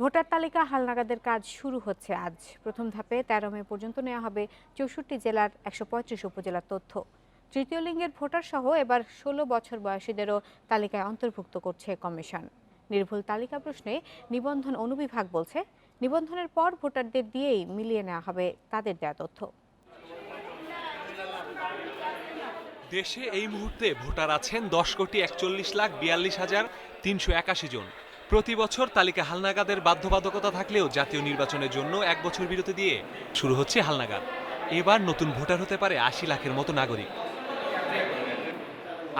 Voter তালিকা হালনাগাদের কাজ শুরু হচ্ছে আজ। প্রথম ধাপে তেরো মে পর্যন্ত নেওয়া হবে চৌষট্টি জেলার একশো পঁয়ত্রিশ উপজেলার তথ্য। তৃতীয় লিঙ্গের ভোটার সহ এবার ষোলো বছর বয়সীদেরও তালিকায় অন্তর্ভুক্ত করছে কমিশন। নির্ভুল তালিকা প্রশ্নে নিবন্ধন অনুবিভাগ বলছে, নিবন্ধনের পর ভোটারদের দিয়েই মিলিয়ে নেওয়া হবে তাদের দেওয়া তথ্য। দেশে এই মুহূর্তে ভোটার আছেন দশ কোটি একচল্লিশ লাখ বিয়াল্লিশ হাজার তিনশো একাশি জন। প্রতি বছর তালিকা হালনাগাদের বাধ্যবাধকতা থাকলেও জাতীয় নির্বাচনের জন্য এক বছর বিরতি দিয়ে শুরু হচ্ছে হালনাগাদ। এবার নতুন ভোটার হতে পারে আশি লাখের মতো নাগরিক।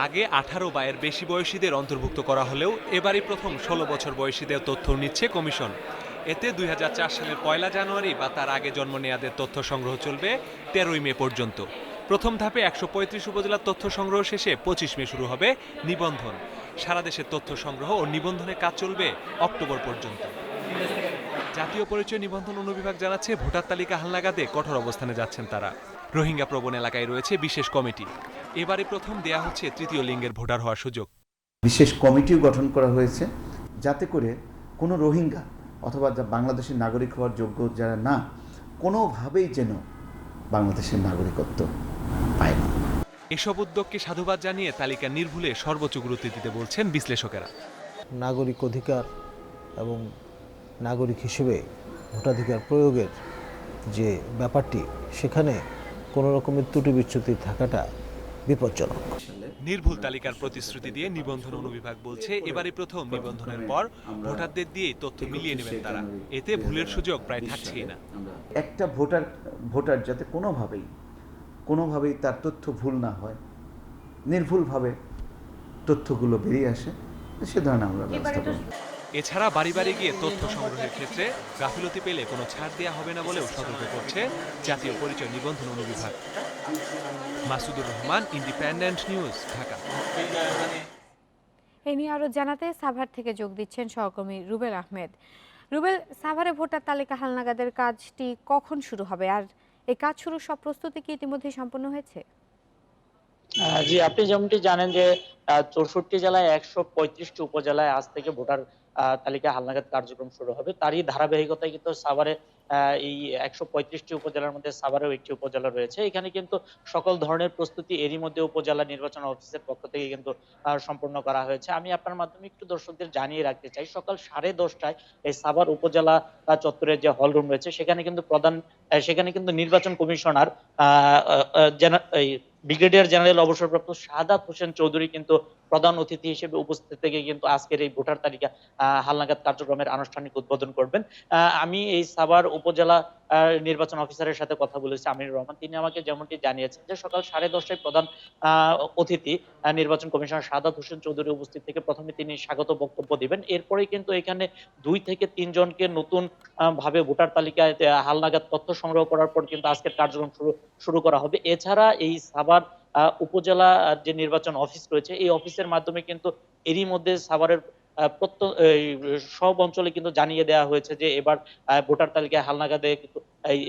আগে আঠারো বা এর বেশি বয়সীদের অন্তর্ভুক্ত করা হলেও এবারই প্রথম ষোলো বছর বয়সীদের তথ্য নিচ্ছে কমিশন। এতে দুই হাজার চার সালের পয়লা জানুয়ারি বা তার আগে জন্ম নেয়াদের তথ্য সংগ্রহ চলবে তেরোই মে পর্যন্ত। প্রথম ধাপে একশো পঁয়ত্রিশ উপজেলার তথ্য সংগ্রহ শেষে পঁচিশ মে শুরু হবে নিবন্ধন। সারা দেশের তথ্য সংগ্রহ ও নিবন্ধনের কাজ চলবে অক্টোবর পর্যন্ত। জাতীয় পরিচয় নিবন্ধন অনুবিভাগ জানাচ্ছে, ভোটার তালিকা হালনাগাদে কঠোর অবস্থানে যাচ্ছেন তারা। রোহিঙ্গা প্রবণ এলাকায় রয়েছে বিশেষ কমিটি। এবারে প্রথম দেয়া হচ্ছে তৃতীয় লিঙ্গের ভোটার হওয়ার সুযোগ। বিশেষ কমিটিও গঠন করা হয়েছে, যাতে করে কোনো রোহিঙ্গা অথবা যা বাংলাদেশের নাগরিক হওয়ার যোগ্য যারা না, কোনোভাবেই যেন বাংলাদেশের নাগরিকত্ব পায় না। এসব উদ্যোগকে সাধুবাদ জানিয়ে তালিকা নির্ভুলে সর্বোচ্চ গুরুত্ব দিতে বলছেন বিশ্লেষকেরা। নাগরিক অধিকার এবং নাগরিক হিসেবে ভোটাধিকার প্রয়োগের যে ব্যাপারটি সেখানে কোনো রকমের ত্রুটি বিচ্যুতি থাকাটা বিপজ্জনক। নির্ভুল তালিকার প্রতিশ্রুতি দিয়ে নিবন্ধন অনুবিভাগ বলছে এবারই প্রথম নিবন্ধনের পর ভোটারদের দিয়েই তথ্য মিলিয়ে নেবেন তারা। এতে ভুলের সুযোগ প্রায় থাকছেই না। একটা ভোটার ভোটার যাতে কোনোভাবেই কোনোভাবেই তার তথ্য ভুল না হয়। নির্ভুলভাবে তথ্যগুলো বেরিয়ে আসে সে ধরনের আমরা ব্যবস্থা করব। এছাড়া বাড়ি বাড়ি গিয়ে তথ্য সংগ্রহের ক্ষেত্রে গাফিলতি পেলে কোনো ছাড় দেওয়া হবে না বলেও সতর্ক করছে জাতীয় পরিচয় নিবন্ধন অনুবিভাগ। Masudur Rahman Independent News Dhaka. এ নিয়ে আরও জানাতে সাভার থেকে যোগ দিচ্ছেন সহকর্মী রুবেল আহমেদ। রুবেল সাভারে ভোটার তালিকা হালনাগাদের কাজটি কখন শুরু হবে? আর এই কাজ শুরুর সব প্রস্তুতি কি ইতিমধ্যে সম্পন্ন হয়েছে? জি, আপনি যেমনটি জানেন যে চৌষট্টি জেলায় একশো পঁয়ত্রিশটি উপজেলায় আজ থেকে ভোটার তালিকা হালনাগাদ কার্যক্রম শুরু হবে। তারই ধারাবাহিকতায় কিন্তু সাভারে এই একশো পঁয়ত্রিশটি উপজেলার মধ্যে সাভারেও একটি উপজেলা রয়েছে। এখানে কিন্তু সকল ধরনের প্রস্তুতি এরই মধ্যে উপজেলা নির্বাচন অফিসের পক্ষ থেকে কিন্তু আহ, সম্পন্ন করা হয়েছে। আমি আপনার মাধ্যমে একটু দর্শকদের জানিয়ে রাখতে চাই সকাল সাড়ে দশটায় এই সাভার উপজেলা আহ, চত্বরের যে হল রুম রয়েছে সেখানে কিন্তু প্রধান সেখানে কিন্তু নির্বাচন কমিশনার ব্রিগেডিয়ার জেনারেল অবসরপ্রাপ্ত শাহাদাত হোসেন চৌধুরী কিন্তু প্রধান অতিথি হিসেবে উপস্থিত থেকে কিন্তু আজকের এই ভোটার তালিকা হালনাগাদ কার্যক্রমের আনুষ্ঠানিক উদ্বোধন করবেন। আমি এই সাভার উপজেলা নির্বাচন অফিসারের সাথে কথা বলেছি আমিনুর রহমান। তিনি আমাকে যেমনটি জানিয়েছেন যে সকাল সাড়ে দশটায় প্রধান অতিথি নির্বাচন কমিশনার শাহাদাত হোসেন চৌধুরী উপস্থিত থেকে প্রথমে তিনি স্বাগত বক্তব্য দিবেন। এরপরে কিন্তু এখানে দুই থেকে তিনজনকে নতুন ভাবে ভোটার তালিকায় হালনাগাদ তথ্য সংগ্রহ করার পর কিন্তু আজকের কার্যক্রম শুরু শুরু করা হবে। এছাড়া এই আহ, উপজেলা যে নির্বাচন অফিস রয়েছে এই অফিসের মাধ্যমে কিন্তু এরই মধ্যে সাভারের সব অঞ্চলে কিন্তু জানিয়ে দেওয়া হয়েছে যে এবার ভোটার তালিকায় হালনাগাদে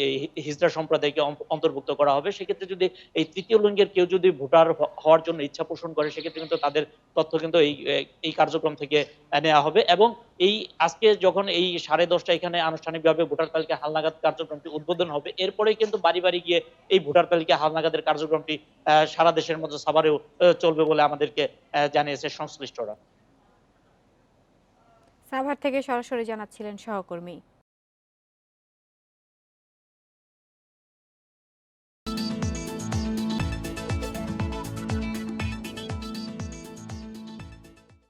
এই হিজড়া সম্প্রদায়কে অন্তর্ভুক্ত করা হবে। সেক্ষেত্রে যদি এই তৃতীয় লিঙ্গের কেউ যদি ভোটার হওয়ার জন্য ইচ্ছা পোষণ করে, সেক্ষেত্রে কিন্তু তাদের তথ্য কিন্তু এই এই কার্যক্রম থেকে নেওয়া হবে। এবং এই আজকে যখন এই সাড়ে দশটা এখানে আনুষ্ঠানিকভাবে ভোটার তালিকা হালনাগাদ কার্যক্রমটি উদ্বোধন হবে এরপরে কিন্তু বাড়ি বাড়ি গিয়ে এই ভোটার তালিকা হালনাগাদের কার্যক্রমটি সারা দেশের মধ্যে সাভারেও চলবে বলে আমাদেরকে জানিয়েছে সংশ্লিষ্টরা। সাভার থেকে সরাসরি জানাচ্ছিলেন সহকর্মী।